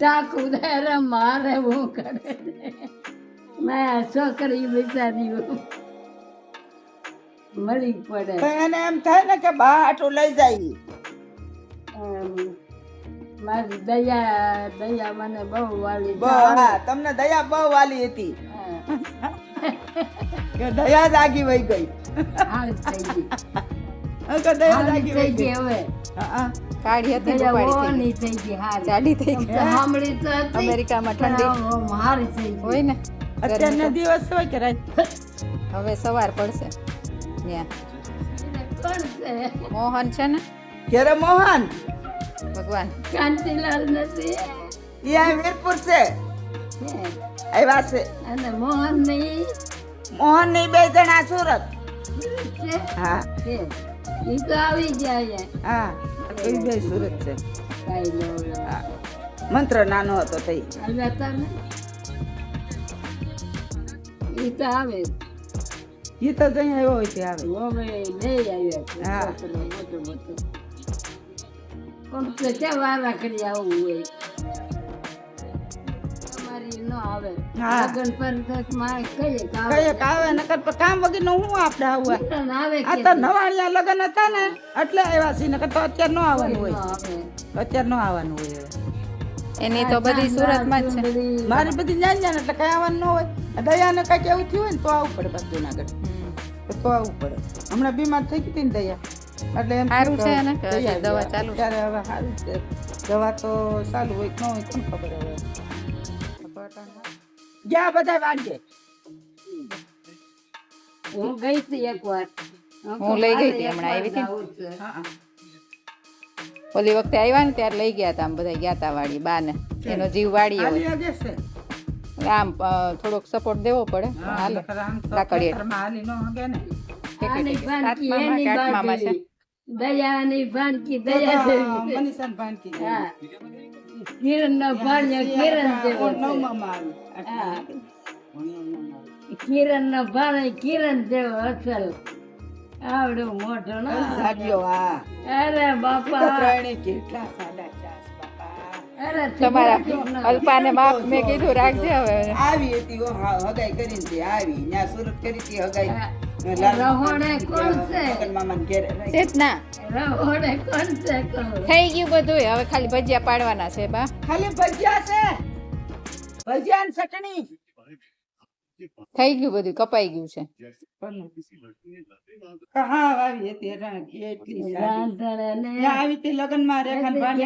ચાકુ રે મારે હું કરે મેં છોકરી બિચારી મળી પડે. એને એમ થાય ને કે બા આટું લઈ જાય. મારી દયા દયા મને બહુ વાલી તમને દયા બહુ વાલી હતી. કે દયા જાગી વહી ગઈ. થઈ હા, કે દયા જાગી થઈ વહી ગઈ. ગઈ હવે. હા, કાળી હતી દયા થઈ ગઈ જાડી થઈ ગઈ. સાંભળી તો અમેરિકામાં ઠંડી. હારી થઈ હોય ને? અત્યારના દિવસ હોય કે રાત? હવે સવાર પડશે. ત્યાં મોહન છે ને? કેરે મોહન? ભગવાન. કાંતિલાલ નથી. આ વીરપુર છે. આવ્યા છે. અને મોહન નહીં. મોહન બે જણા સુરત. હા. છે તો આવી જાય હા એ બે સુરત છે. કાઈ લેવડો હા. મંત્ર નાનો હતો થઈ આવ્યા તા આવે. એ તો જઈ આવ્યો હોય તે આવે. હા. પણ વારા કરી આવું હોય. આવે. લગન પર તો મારે કહીએ કે આવે. નકર પણ કામ વગરનું હું આપણે આવું? આ તો નવાણિયા લગન હતા ને એટલે આવ્યા છીએ નકર તો અત્યારે નો આવવાનું હોય. અત્યારે ન આવવાનું હોય એની તો બધી સુરતમાં જ છે. મારી બધી જાણ જાણ એટલે કઈ આવવાનું ન હોય. દયા દયાને કંઈક એવું થયું હોય ને તો આવું પડે પાછું જુનાગઢ. તો આવું પડે. હમણાં બીમાર થઈ ગઈ ને દયા. એટલે એમ સારું છે ને દવા ચાલુ ત્યારે હવે સારું છે. દવા તો ચાલુ હોય કે ન હોય કોણ ખબર હવે? ગયા બધા વાંચે હું ગઈ હતી એકવાર હું લઈ ગઈ હતી, હમણાં આવી હતી ને. ઓલી વખતે આવ્યા ને ત્યારે લઈ ગયા હતા આમ બધા ગયા હતા વાડી બાને. એનો જીવ વાડી આમ થોડોક સપોર્ટ દેવો પડે. હાલે. નકર આમ તો લાકડીએ. ખેતરમાં હાલી ન હગે ને. આની ભાનકી સાતમામાં એની કે આઠમામાં છે. દયાની ભાનકી દયા જેવી. મનીષાને ભાનકી હા. કિરણ નો ભાણિયો કિરણ જેવો. કિરણ નો ભાણ કિરણ જેવો અસલ આવડો મોટો ને સાડીઓ, હા. અરે બાપા. કેટલા સાડા ચાર. તમારા અલ્પાને માપ મેં કીધું રાખજે હવે. આવી હતી હગાઈ કરીને તે આવી. ન્યા સુરત કરી હતી હગાઈ. હા. લાલ રહોડે કોણ છે? મગન મામાને ઘેરે રહી. ચેતના. રહોડે કોણ છે કોણ? થઈ ગયું બધું. હવે ખાલી ભજીયા પાડવાના છે બા. ખાલી ભજીયા છે. ભજીયા ને ચટણી. થઈ ગયું બધું કપાઈ ગયું છે. આવી હતી એટલી આવી હતી લગ્નમાં રેખાને ભાણી